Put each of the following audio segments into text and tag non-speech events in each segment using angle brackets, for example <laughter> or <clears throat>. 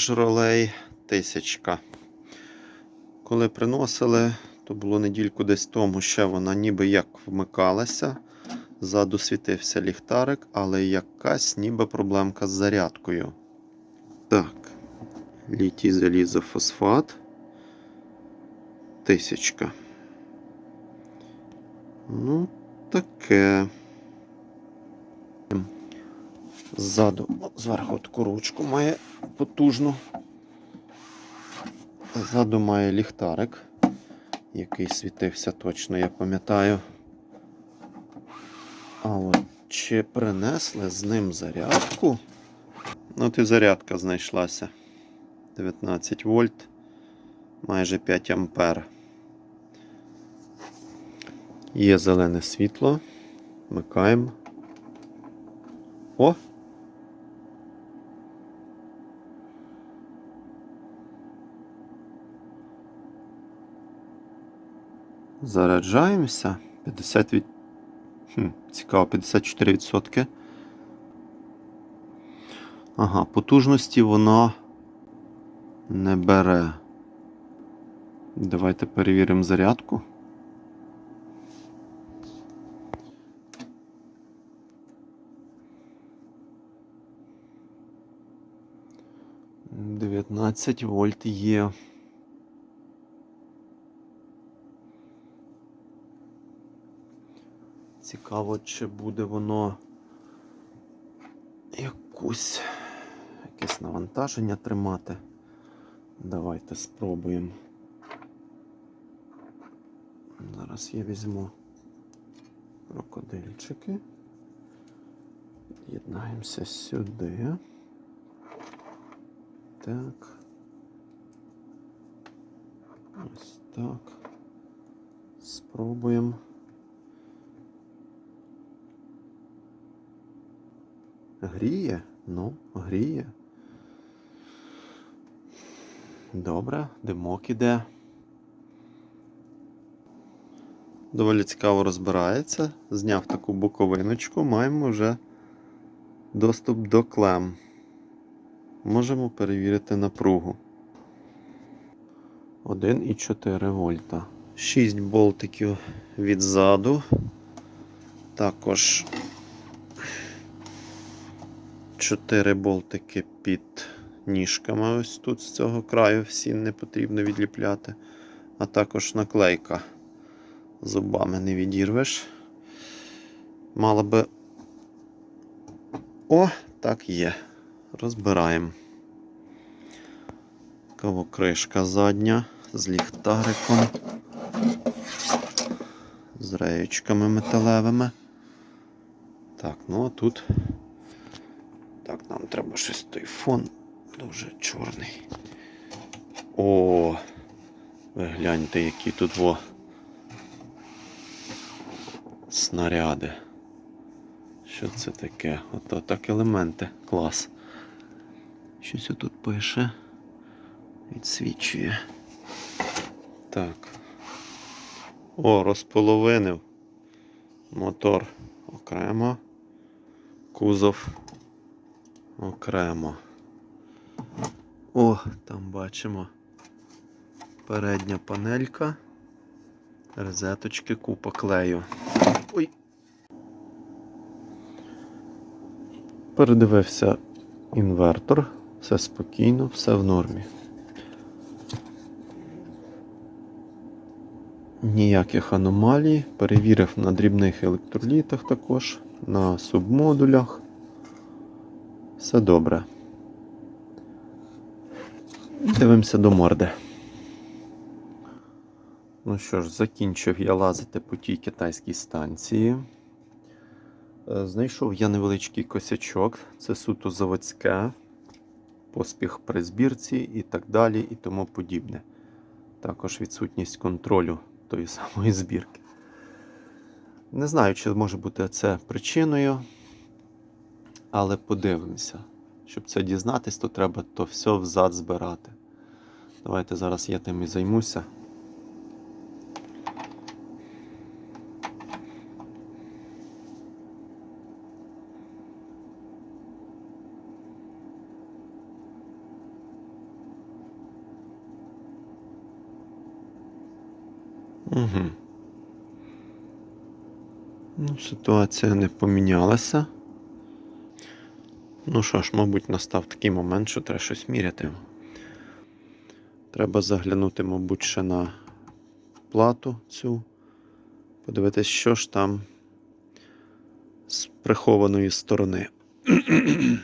Жролей тисячка. Коли приносили, то було недільку десь тому, ще вона ніби як вмикалася. Ззаду світився ліхтарик, але якась ніби проблемка з зарядкою. Так, літій залізофосфат. Тисячка. Ну, таке. Ззаду, зверху таку ручку має потужну. Ззаду має ліхтарик, який світився точно, я пам'ятаю. А от чи принесли з ним зарядку? Ну, от і зарядка знайшлася. 19 вольт, майже 5 ампер. Є зелене світло. Вмикаємо. О! Заряджаємося. 50 від... Хм, цікаво, 54%. Ага, потужності воно не бере. Давайте перевіримо зарядку. Дев'ятнадцять вольт є. Цікаво, чи буде воно якусь якесь навантаження тримати. Давайте спробуємо. Зараз я візьму крокодильчики. Єднаємося сюди. Так. Ось так. Спробуємо. Гріє? Ну, гріє. Добре, димок іде. Доволі цікаво розбирається. Зняв таку боковиночку, маємо вже доступ до клем. Можемо перевірити напругу. 1,4 вольта. 6 болтиків відзаду. Також 4 болтики під ніжками. Ось тут з цього краю всі не потрібно відліпляти. А також наклейка. Зубами не відірвеш. Мала би. О, так є. Розбираємо. Кавокришка задня з ліхтариком, з реєчками металевими. Так, ну а тут. Так, нам треба щось той фон дуже чорний. О, ви гляньте, які тут во снаряди. Що це таке? Ото так елементи. Клас. Щось тут пише. Відсвічує. Так. О, розполовинив. Мотор окремо. Кузов окремо. О, там бачимо передня панелька, розеточки, купа клею. Ой. Передивився інвертор, все спокійно, все в нормі. Ніяких аномалій. Перевірив на дрібних електролітах також, на субмодулях. Все добре. Дивимося до морди. Ну що ж, закінчив я лазити по тій китайській станції. Е, Знайшов я невеличкий косячок, це суто заводське, поспіх при збірці і так далі, і тому подібне. Також відсутність контролю тої самої збірки. Не знаю, чи може бути це причиною, але подивимося. Щоб це дізнатись, то треба то все взад збирати. Давайте зараз я тим і займуся. Угу. Ну, Ситуація не помінялася. Ну що ж, мабуть, настав такий момент, що треба щось міряти. Треба заглянути, мабуть, ще на плату цю. Подивитись, що ж там з прихованої сторони. <clears throat>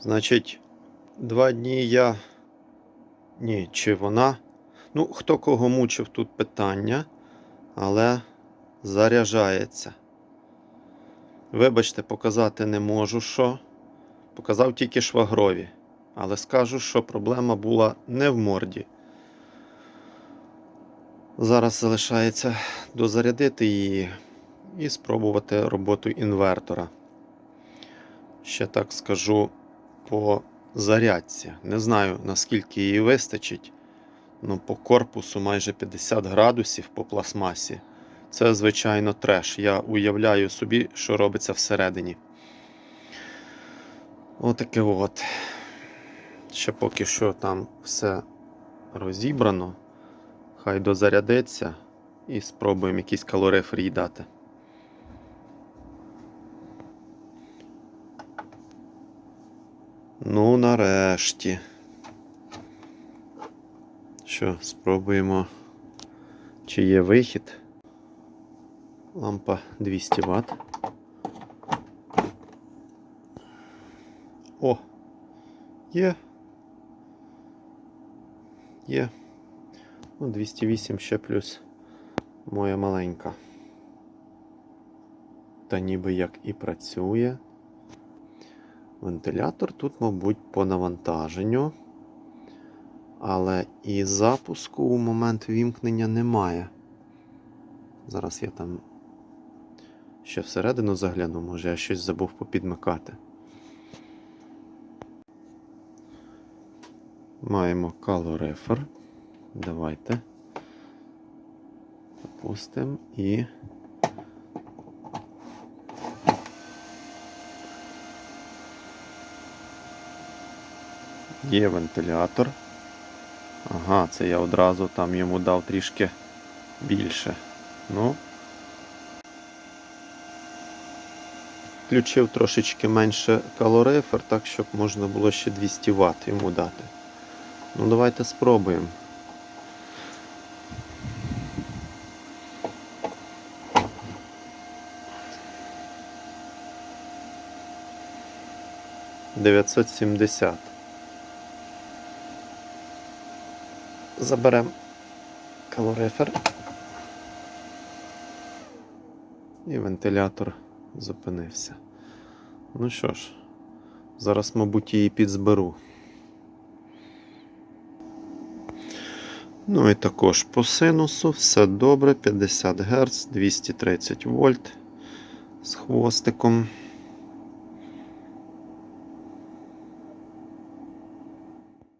Значить, два дні я. Ні, чи вона. Ну, хто кого мучив тут питання, але заряджається. Вибачте, показати не можу що. Показав тільки швагрові. Але скажу, що проблема була не в морді. Зараз залишається дозарядити її і спробувати роботу інвертора. Ще так скажу по зарядці. Не знаю, наскільки її вистачить. Ну, по корпусу майже 50 градусів по пластмасі. Це, звичайно, треш. Я уявляю собі, що робиться всередині. Отаке от. Ще поки що там все розібрано. Хай дозарядиться і спробуємо якийсь калорифер їй дати. Ну, нарешті. Що, спробуємо, чи є вихід. Лампа 200 Вт. О! Є. Є. Ну, 208 ще плюс моя маленька. Та ніби як і працює. Вентилятор тут, мабуть, по навантаженню. Але і запуску у момент вімкнення немає. Зараз я там ще всередину загляну, може я щось забув попідмикати. Маємо калорифер. Давайте запустимо і. Є вентилятор. Ага, це я одразу там йому дав трішки більше. Ну. Включив трошечки менше калорифер, так щоб можна було ще 200 Вт йому дати. Ну, давайте спробуємо. Дев'ятсот сімдесят. Заберемо калорифер. І вентилятор зупинився. Ну що ж, зараз, мабуть, її підзберу. Ну і також по синусу все добре, 50 Гц, 230 вольт з хвостиком.